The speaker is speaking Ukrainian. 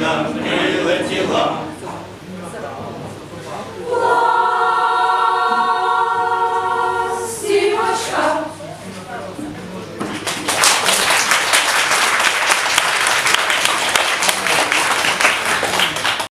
нам прилетіла.